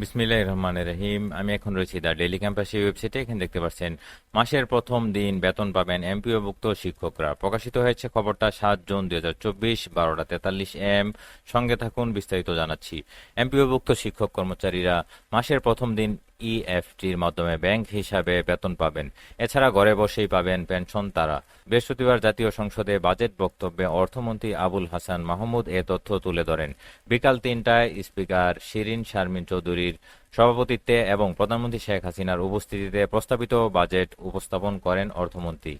বিসমিল্লাহ রহমান রহিম। আমি এখন রয়েছি দ্য ডেলি ক্যাম্পাসের ওয়েবসাইটে। এখানে দেখতে পাচ্ছেন, মাসের প্রথম দিন বেতন পাবেন এমপিওভুক্ত শিক্ষকরা। প্রকাশিত হয়েছে খবরটা সাত জুন দুই হাজার চব্বিশ, বারোটা তেতাল্লিশ এম। সঙ্গে থাকুন, বিস্তারিত জানাচ্ছি। এমপিওভুক্ত শিক্ষক কর্মচারীরা মাসের প্রথম দিন ইএফটির মাধ্যমে ব্যাংক হিসাবে বেতন পাবেন। এছাড়া ঘরে বসেই পাবেন পেনশন তারা। বৃহস্পতিবার জাতীয় সংসদে বাজেট বক্তব্যে অর্থমন্ত্রী আবুল হাসান মাহমুদ এ তথ্য তুলে ধরেন। বিকাল তিনটায় স্পিকার শিরিন শারমিন চৌধুরীর সভাপতিত্বে এবং প্রধানমন্ত্রী শেখ হাসিনার উপস্থিতিতে প্রস্তাবিত বাজেট উপস্থাপন করেন অর্থমন্ত্রী।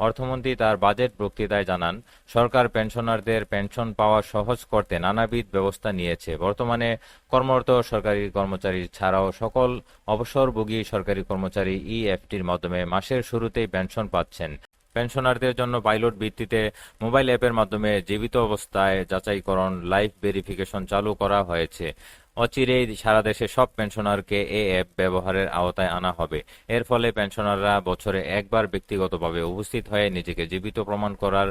অর্থমন্ত্রী তার বাজেট বক্তৃতায় জানান, সরকার পেনশনারদের পেনশন পাওয়া সহজ করতে নানাবিধ ব্যবস্থা নিয়েছে। বর্তমানে কর্মরত সরকারি কর্মচারী ছাড়াও সকল অবসরভোগী সরকারি কর্মচারী ইএফটির মাধ্যমে মাসের শুরুতেই পেনশন পাচ্ছেন। পেনশনারদের জন্য পাইলট ভিত্তিতে মোবাইল অ্যাপের মাধ্যমে জীবিত অবস্থায় যাচাইকরণ লাইফ ভেরিফিকেশন চালু করা হয়েছে। অচিরেই সারা দেশে সব পেনশনারকে এ অ্যাপ ব্যবহারের আওতায় আনা হবে। এর ফলে পেনশনাররা বছরে একবার ব্যক্তিগতভাবে উপস্থিত হয়ে নিজেকে জীবিত প্রমাণ করার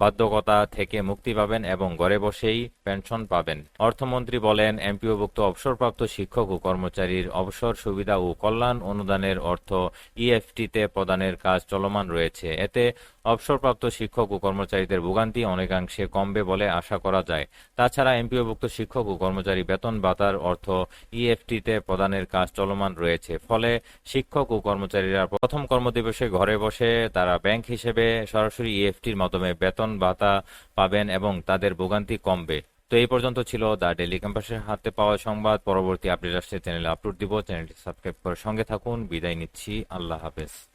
বাধ্যকতা থেকে মুক্তি পাবেন এবং ঘরে বসেই পেনশন পাবেন। অর্থমন্ত্রী বলেন, এমপিওভুক্ত অবসরপ্রাপ্ত শিক্ষক ও কর্মচারীর অবসর সুবিধা ও কল্যাণ অনুদানের অর্থ ইএফটিতে প্রদানের কাজ চলমান রয়েছে। এতে অবসরপ্রাপ্ত শিক্ষক ও কর্মচারীদের ভোগান্তি অনেকাংশে কমবে বলে আশা করা যায়। তাছাড়া এমপিওভুক্ত শিক্ষক ও কর্মচারী বেতন ভাতার অর্থ ইএফটিতে প্রদানের কাজ চলমান রয়েছে। ফলে শিক্ষক ও কর্মচারীরা প্রথম কর্মদিবসে ঘরে বসে তারা ব্যাংক হিসেবে সরাসরি ইএফটির মাধ্যমে বেতন ভাতা পাবেন এবং তাদের ভোগান্তি কমবে। তো এই পর্যন্ত ছিল দ্য ডেলি ক্যাম্পাসের হাতে পাওয়া সংবাদ। পরবর্তী আপডেট আসছে চ্যানেলে আপলোড দিব। চ্যানেলটি সাবস্ক্রাইব করে সঙ্গে থাকুন। বিদায় নিচ্ছি। আল্লাহ হাফেজ।